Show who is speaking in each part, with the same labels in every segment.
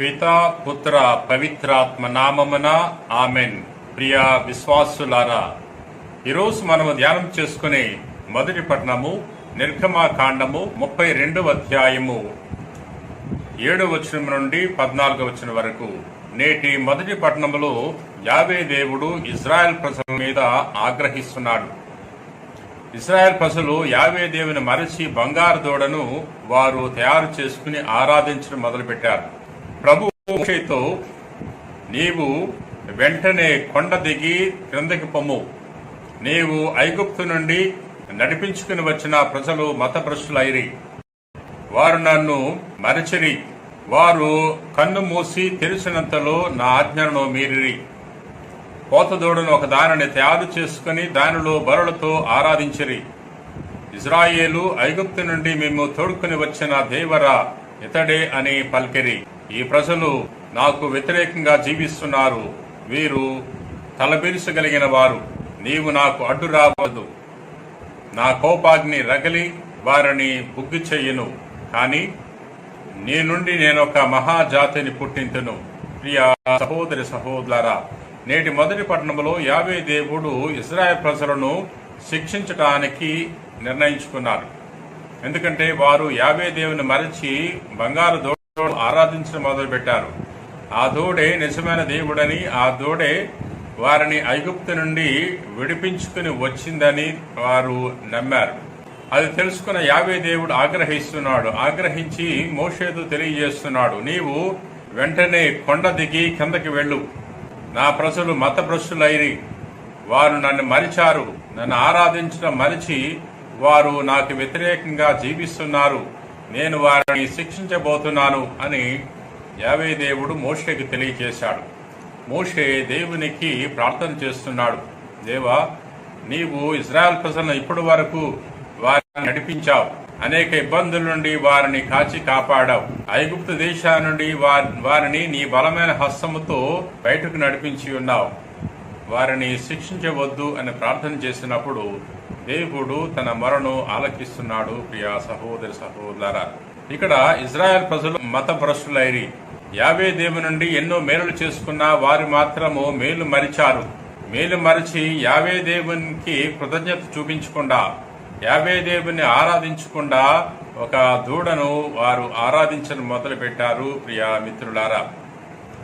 Speaker 1: పిత పుత్ర పవిత్రాత్మ నామమున ఆమెన్. ప్రియ విశ్వాసులారా ఈరోజు మనము ధ్యానం చేసుకునే మొదటి పట్టణము నిర్గమాకాండము ముప్పై రెండవ అధ్యాయము. ఏడు వచనం నుండి పద్నాలుగు వచనం వరకు. నేటి మొదటి పట్టణంలో యావే దేవుడు ఇజ్రాయెల్ ప్రజల మీద ఆగ్రహిస్తున్నాడు. ఇజ్రాయెల్ ప్రజలు యావే దేవుని మరచి బంగారు దూడను వారు తయారు చేసుకుని ఆరాధించడం మొదలుపెట్టారు. ప్రభు మోషేతో నీవు వెంటనే కొండ దిగి క్రిందకి పొమ్ము. నీవు ఐగుప్తు నుండి నడిపించుకుని వచ్చిన ప్రజలు మతభ్రష్టులైరి. వారు నన్ను మరచిరి. వారు కన్ను మూసి తెరిచినంతలో నా ఆజ్ఞలను మీరిరి. కోతదూడను ఒక దానిని తయారు చేసుకుని దానిలో బరులతో ఆరాధించిరి. ఇజ్రాయేలు ఐగుప్తు నుండి మేము తోడుకుని వచ్చిన దేవర ఇతడే అని పలికిరి. ఈ ప్రజలు నాకు వ్యతిరేకంగా జీవిస్తున్నారు. వీరు తలబిరుసగలిగిన వారు. నీవు నాకు అడ్డు రావద్దు. నా కోపాగ్ని రగిలి వారిని బుగ్గి చెయ్యను కానీ నీ నుండి నేను ఒక మహాజాతిని పుట్టింతును. ప్రియ సహోదరి సహోదరా నేటి మొదటి పట్టణంలో యావే దేవుడు ఇజ్రాయెల్ ప్రజలను శిక్షించడానికి నిర్ణయించుకున్నారు. ఎందుకంటే వారు యావే దేవుని మరచి బంగారు దూడను ఆరాధించడం మొదలుపెట్టారు ఆ దూడే నిజమైన దేవుడని ఆ దూడే వారిని ఐగుప్తు నుండి విడిపించుకుని వచ్చిందని వారు నమ్మారు. అది తెలుసుకున్న యావే దేవుడు ఆగ్రహిస్తున్నాడు. ఆగ్రహించి మోషేదు తెలియజేస్తున్నాడు నీవు వెంటనే కొండ దిగి కిందకి వెళ్ళు. నా ప్రజలు మతభ్రష్టులైరి. వారు నన్ను మరిచారు. నన్ను ఆరాధించడం మరిచి వారు నాకు వ్యతిరేకంగా జీవిస్తున్నారు. నేను వారిని శిక్షించబోతున్నాను అని యావే దేవుడు మోషేకి తెలియజేశాడు మోషే దేవునికి ప్రార్థన చేస్తున్నాడు. దేవా నీవు ఇజ్రాయెల్ ప్రజలను ఇప్పటి వరకు వారిని నడిపించావు. అనేక ఇబ్బందుల నుండి వారిని కాచి కాపాడావు. ఐగుప్తు దేశా నుండి వారి- వారిని నీ బలమైన హస్తముతో బయటకు నడిపించి ఉన్నావు. వారిని శిక్షించవద్దు అని ప్రార్థన చేసినప్పుడు దేవుడు తన మొరను ఆలకిస్తున్నాడు ప్రియా సహోదరి సహోదర ఇక్కడ ఇజ్రాయెల్ ప్రజలు మతభ్రష్టులైరి. యావే దేవు నుండి ఎన్నో మేలులు చేసుకున్న వారు మాత్రము మేలు మరిచారు. మేలు మరిచి యావే దేవునికి కృతజ్ఞత చూపించకుండా యావే దేవుని ఆరాధించకుండా ఒక దూడను వారు ఆరాధించడం మొదలు పెట్టారు ప్రియా మిత్రులారా.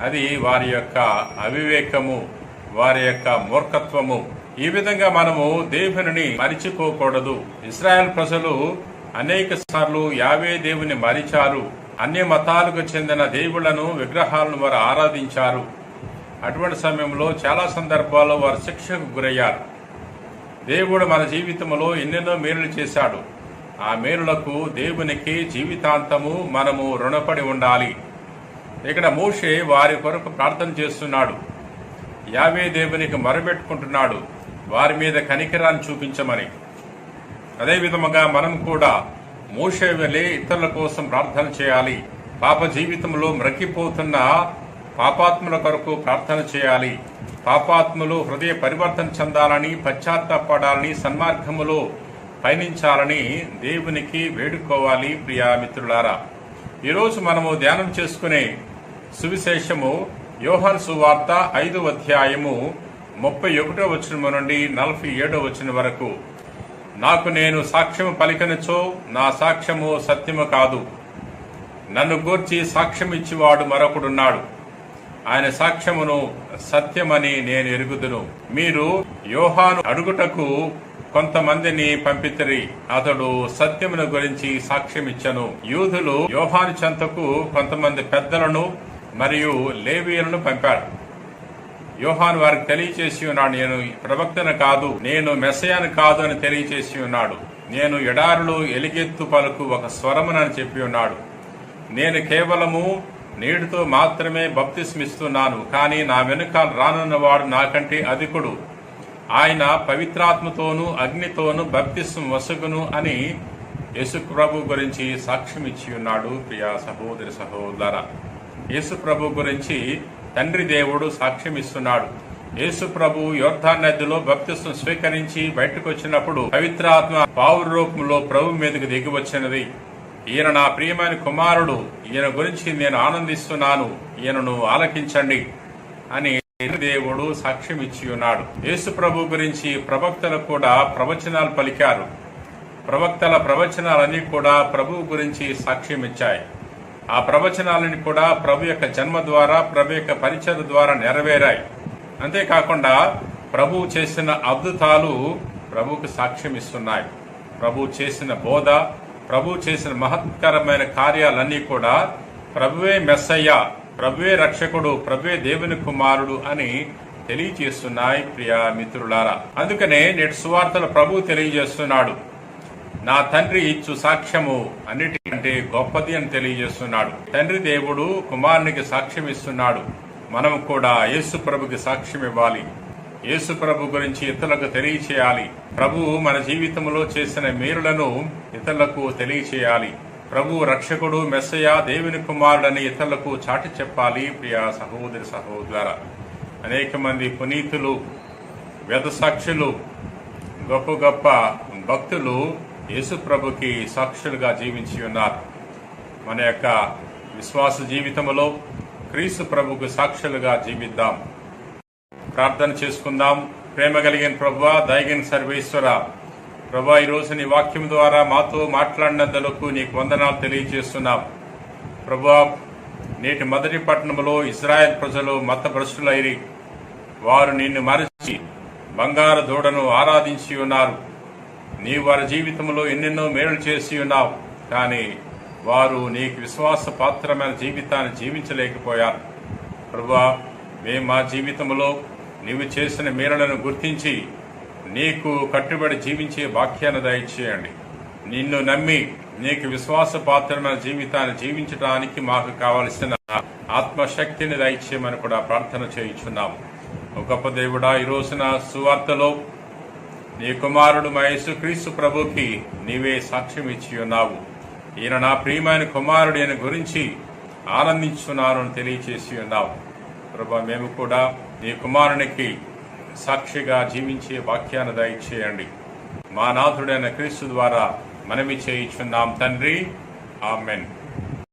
Speaker 1: అది వారి యొక్క అవివేకము వారి యొక్క మూర్ఖత్వము. ఈ విధంగా మనము దేవుని మరిచిపోకూడదు. ఇస్రాయల్ ప్రజలు అనేక సార్లు యావే దేవుని మరిచారు. అన్ని మతాలకు చెందిన దేవుళ్ళను విగ్రహాలను వారు ఆరాధించారు. అటువంటి సమయంలో చాలా సందర్భాల్లో వారు శిక్షకు గురయ్యారు. దేవుడు మన జీవితంలో ఎన్నెన్నో మేలులు చేశాడు. ఆ మేలులకు దేవునికి జీవితాంతము మనము రుణపడి ఉండాలి. ఇక్కడ మోషే వారి కొరకు ప్రార్థన చేస్తున్నాడు. యావే దేవునికి మొరబెట్టుకుంటున్నాడు వారి మీద కనికరాన్ని చూపించమని. అదే విధముగా మనం కూడా మోషే వెళ్ళి ఇతరుల కోసం ప్రార్థన చేయాలి. పాప జీవితంలో మ్రక్కిపోతున్న పాపాత్ముల కొరకు ప్రార్థన చేయాలి. పాపాత్ములు హృదయ పరివర్తన చెందాలని పశ్చాత్తాపడాలని సన్మార్గములో పయనించాలని దేవునికి వేడుకోవాలి ప్రియా మిత్రులారా. ఈరోజు మనము ధ్యానం చేసుకునే సువిశేషము యోహన్ సువార్త ఐదు అధ్యాయము ముప్పై ఒకటో వచనము నుండి నలభై ఏడో వచనం వరకు నాకు నేను సాక్ష్యము పలికనిచో నా సాక్ష్యము సత్యము కాదు. నన్ను గూర్చి సాక్ష్యం ఇచ్చివాడు మరొకడున్నాడు. ఆయన సాక్ష్యమును సత్యమని నేను ఎరుగుదును. మీరు యోహాను అడుగుటకు కొంతమందిని పంపితరి. అతడు సత్యమును గురించి సాక్ష్యం ఇచ్చను. యూదులు యోహాను చెంతకు కొంతమంది పెద్దలను మరియు లేవీయులను పంపాడు యోహాన్ వారికి తెలియచేసి ఉన్నాడు నేను ప్రవక్తను కాదు నేను మెస్సయాను కాదు అని తెలియచేసి ఉన్నాడు. నేను ఎడారులో ఎలిగెత్తు పలుకు ఒక స్వరమునని చెప్పి ఉన్నాడు. నేను కేవలము నీటితో మాత్రమే బప్తిస్మిస్తున్నాను కానీ నా వెనుక రానున్నవాడు నాకంటే అధికుడు. ఆయన పవిత్రాత్మతోనూ అగ్నితోనూ బప్తిస్వం వసుగును అని యేసుప్రభు గురించి సాక్ష్యం ఇచ్చి ఉన్నాడు ప్రియా సహోదరి సహోదర. యేసుప్రభు గురించి తండ్రి దేవుడు సాక్ష్యం ఇస్తున్నాడు. యేసు ప్రభు యోర్ధా నదిలో భక్తిత్వం స్వీకరించి బయటకు వచ్చినప్పుడు పవిత్రాత్మ పావు రూపంలో ప్రభు మీదకు దిగివచ్చినది ఈయన నా ప్రియమైన కుమారుడు ఈయన గురించి నేను ఆనందిస్తున్నాను ఈయనను ఆలకించండి అని దేవుడు సాక్ష్యం ఇచ్చి ఉన్నాడు. యేసు ప్రభు గురించి ప్రవక్తలు కూడా ప్రవచనాలు పలికారు. ప్రవక్తల ప్రవచనాలన్నీ కూడా ప్రభువు గురించి సాక్ష్యం ఇచ్చాయి. ఆ ప్రవచనాలని కూడా ప్రభు యొక్క జన్మ ద్వారా ప్రభు యొక్క పరిచయ ద్వారా నెరవేరాయి. అంతేకాకుండా ప్రభు చేసిన అద్భుతాలు ప్రభుకు సాక్ష్యం ఇస్తున్నాయి. ప్రభు చేసిన బోధ ప్రభు చేసిన మహత్కరమైన కార్యాలన్నీ కూడా ప్రభువే మెస్సయ్య ప్రభువే రక్షకుడు ప్రభువే దేవుని కుమారుడు అని తెలియజేస్తున్నాయి ప్రియా మిత్రులారా. అందుకనే నేటి సువార్తలు ప్రభు తెలియజేస్తున్నాడు. నా తండ్రి ఇచ్చు సాక్ష్యము అన్నిటికంటే గొప్పది అని తెలియజేస్తున్నాడు. తండ్రి దేవుడు కుమారునికి సాక్ష్యం ఇస్తున్నాడు. మనం కూడా యేసు ప్రభుకి సాక్ష్యం ఇవ్వాలి. యేసు ప్రభు గురించి ఇతరులకు తెలియచేయాలి. ప్రభు మన జీవితంలో చేసిన మేలులను ఇతరులకు తెలియచేయాలి. ప్రభు రక్షకుడు మెస్సయ దేవుని కుమారుడని ఇతరులకు చాటి చెప్పాలి ప్రియ సహోదరి సహోదర అనేక మంది పునీతులు వేద సాక్షులు గొప్ప గొప్ప భక్తులు యేసుప్రభుకి సాక్షులుగా జీవించి ఉన్నారు. మన యొక్క విశ్వాస జీవితంలో క్రీస్తు ప్రభుకు సాక్షులుగా జీవిద్దాం. ప్రార్థన చేసుకుందాం. ప్రేమ కలిగిన ప్రభు దయగిన సర్వేశ్వర ప్రభా ఈ నీ వాక్యం ద్వారా మాతో మాట్లాడినందులకు నీకు వందనాలు తెలియజేస్తున్నాం. ప్రభా నేటి మొదటి పట్టణంలో ఇజ్రాయెల్ ప్రజలు మత భ్రష్టులైరి వారు నిన్ను మరచి బంగారు దూడను ఆరాధించి ఉన్నారు. నీ వారి జీవితంలో ఎన్నెన్నో మేలు చేసి ఉన్నావు. కానీ వారు నీకు విశ్వాస పాత్రమైన జీవితాన్ని జీవించలేకపోయారు. ప్రభా మేము మా జీవితంలో నీవు చేసిన మేరలను గుర్తించి నీకు కట్టుబడి జీవించే వాక్యాన్ని దయచేయండి. నిన్ను నమ్మి నీకు విశ్వాస పాత్రమైన జీవితాన్ని జీవించడానికి మాకు కావలసిన ఆత్మశక్తిని దయచేయమని కూడా ప్రార్థన చేయించున్నాము. గొప్ప దేవుడా ఈ రోజున సువార్తలో నీ కుమారుడు మా యేసుక్రీస్తు ప్రభుకి నీవే సాక్ష్యం ఇచ్చి ఉన్నావు. ఈయన నా ప్రియమైన కుమారుడు ఈయన గురించి ఆనందించున్నాను అని తెలియచేసి ఉన్నావు. ప్రభా మేము కూడా నీ కుమారునికి సాక్షిగా జీవించే వాక్యాన్ని దయచేయండి. మా నాథుడైన క్రీస్తు ద్వారా మనమి చేయించున్నాం తండ్రి. ఆమెన్.